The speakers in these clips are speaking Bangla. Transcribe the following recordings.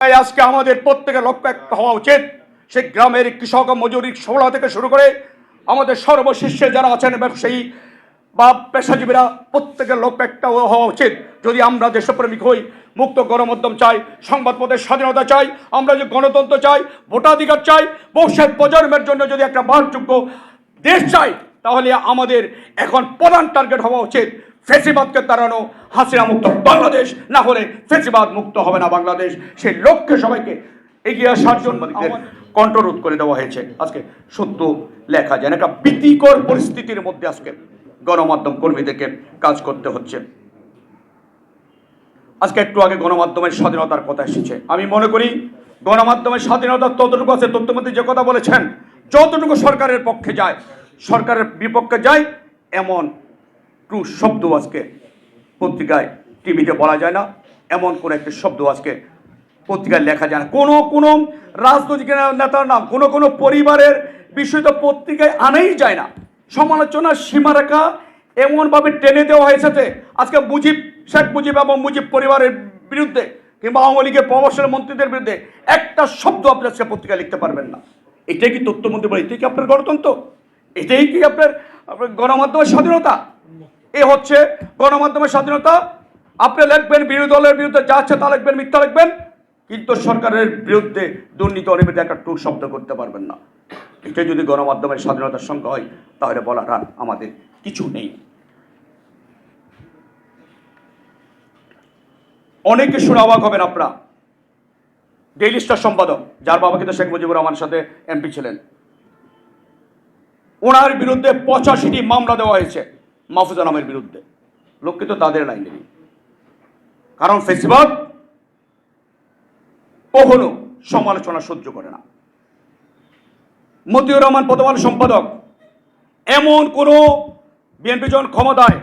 আজকে আমাদের প্রত্যেকের লক্ষ্য একটা হওয়া উচিত। সে গ্রামের কৃষক মজুরি সবলা থেকে শুরু করে আমাদের সর্বশীর্ষে যারা আছেন ব্যবসায়ী বা পেশাজীবীরা, প্রত্যেকের লক্ষ্য একটা হওয়া উচিত। যদি আমরা দেশপ্রেমিক হই, মুক্ত গণমাধ্যম চাই, সংবাদপত্রের স্বাধীনতা চাই, আমরা যে গণতন্ত্র চাই, ভোটাধিকার চাই, ভবিষ্যৎ প্রজন্মের জন্য যদি একটা বাসযোগ্য দেশ চাই, তাহলে আমাদের এখন প্রধান টার্গেট হওয়া উচিত। ফেসিবাদকে তাড়ানো হাসিনা মুক্ত বাংলাদেশ, না হলে ফেসিবাদ মুক্ত হবে না বাংলাদেশ। সেই লক্ষ্যে সবাইকে এগিয়ে আসার জন্য কণ্ঠরোধ করে দেওয়া হয়েছে। আজকে সত্য লেখা যায় একটা ভীতিকর পরিস্থিতির মধ্যে আজকে গণমাধ্যম কর্মীদেরকে কাজ করতে হচ্ছে। আজকে একটু আগে গণমাধ্যমের স্বাধীনতার কথা এসেছে। আমি মনে করি গণমাধ্যমের স্বাধীনতা ততটুকু আছে তথ্যমন্ত্রী যে কথা বলেছেন, যতটুকু সরকারের পক্ষে যায়, সরকারের বিপক্ষে যায়, এমন ট্রু শব্দ আজকে পত্রিকায় টিভিতে বলা যায় না। এমন কোনো একটি শব্দ আজকে পত্রিকায় লেখা যায় না। কোনো কোনো রাজনৈতিক নেতার নাম, কোনো কোনো পরিবারের বিষয় তো পত্রিকায় আনাই যায় না। সমালোচনার সীমারেখা এমনভাবে টেনে দেওয়া হয়েছে আজকে মুজিব, শেখ মুজিব এবং মুজিব পরিবারের বিরুদ্ধে কিংবা আওয়ামী লীগের প্রভাবশালী মন্ত্রীদের বিরুদ্ধে একটা শব্দ আপনি আজকে পত্রিকায় লিখতে পারবেন না। এটাই কি তথ্যমন্ত্রী বলে এটাই কি আপনার গণতন্ত্র? এটাই কি আপনার গণমাধ্যমের স্বাধীনতা? এ হচ্ছে গণমাধ্যমের স্বাধীনতা। আপনি লিখবেন, বিরোধী দলের বিরুদ্ধে যা আছে তা লিখবেন, মিথ্যা লিখবেন। কিন্তু সরকারের বিরুদ্ধে দুর্নীতি অনিয়মিত একটা টুক শব্দ করতে পারবেন না। এটাই যদি গণমাধ্যমের স্বাধীনতার সংখ্যা হয়, তাহলে বলার আর আমাদের কিছু নেই। অনেকে শুনে অবাক হবেন আপনারা। ডেইলি স্টার সম্পাদক, যার বাবা কিন্তু শেখ মুজিবুর রহমানের সাথে এমপি ছিলেন। ওনার বিরুদ্ধে পঁচাশিটি মামলা দেওয়া হয়েছে। মাহফুজা নামের বিরুদ্ধে। লোক কিন্তু তাদের লাইনেরই কারণ ফেসিবাদ কখনো সমালোচনা সহ্য করে না। মতিউর রহমান প্রথম সম্পাদক, এমন কোন বিএনপি যখন ক্ষমতায়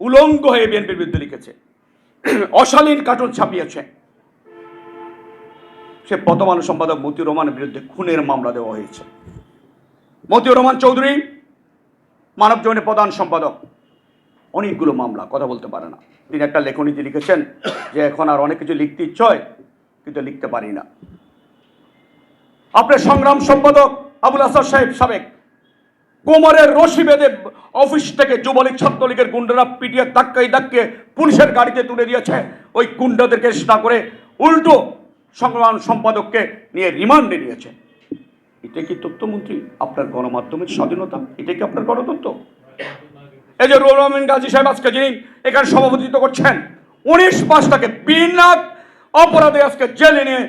উলঙ্গ হয়ে বিএনপির বিরুদ্ধে লিখেছে, অশালীন কার্টুন ছাপিয়েছে, সে প্রথম সম্পাদক মতিউর রহমানের বিরুদ্ধে খুনের মামলা দেওয়া হয়েছে। মতিউর রহমান চৌধুরী মানব জীবনের প্রধান সম্পাদক। অনেকগুলো মামলা, কথা বলতে পারে না। তিনি একটা লেখনীতে লিখেছেন যে এখন আর অনেক কিছু লিখতে ইচ্ছয় কিন্তু লিখতে পারি না। আপনার সংগ্রাম সম্পাদক আবুল হাসান সাহেব সাবেক কোমরের রশি বেঁধে অফিস থেকে যুবলীগ ছাত্রলীগের গুন্ডারা পিটিয়ে ধাক্কাই ধাক্কে পুলিশের গাড়িতে তুলে দিয়েছে। ওই গুন্ডাদেরকে না করে উল্টো সংগ্রাম সম্পাদককে নিয়ে রিমান্ডে নিয়েছে। এটা কি তথ্যমন্ত্রী? আপনার গণমাধ্যমের স্বাধীনতা? এটা কি আপনার গণতন্ত্র? এই যে রুহুল আমিন গাজী সাহেব আজকে যিনি এখানে সভাপতিত্ব করছেন, উনিশ পাঁচটাকে বিনা অপরাধে আজকে জেলে নিয়ে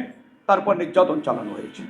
তারপর নির্যাতন চালানো হয়েছে।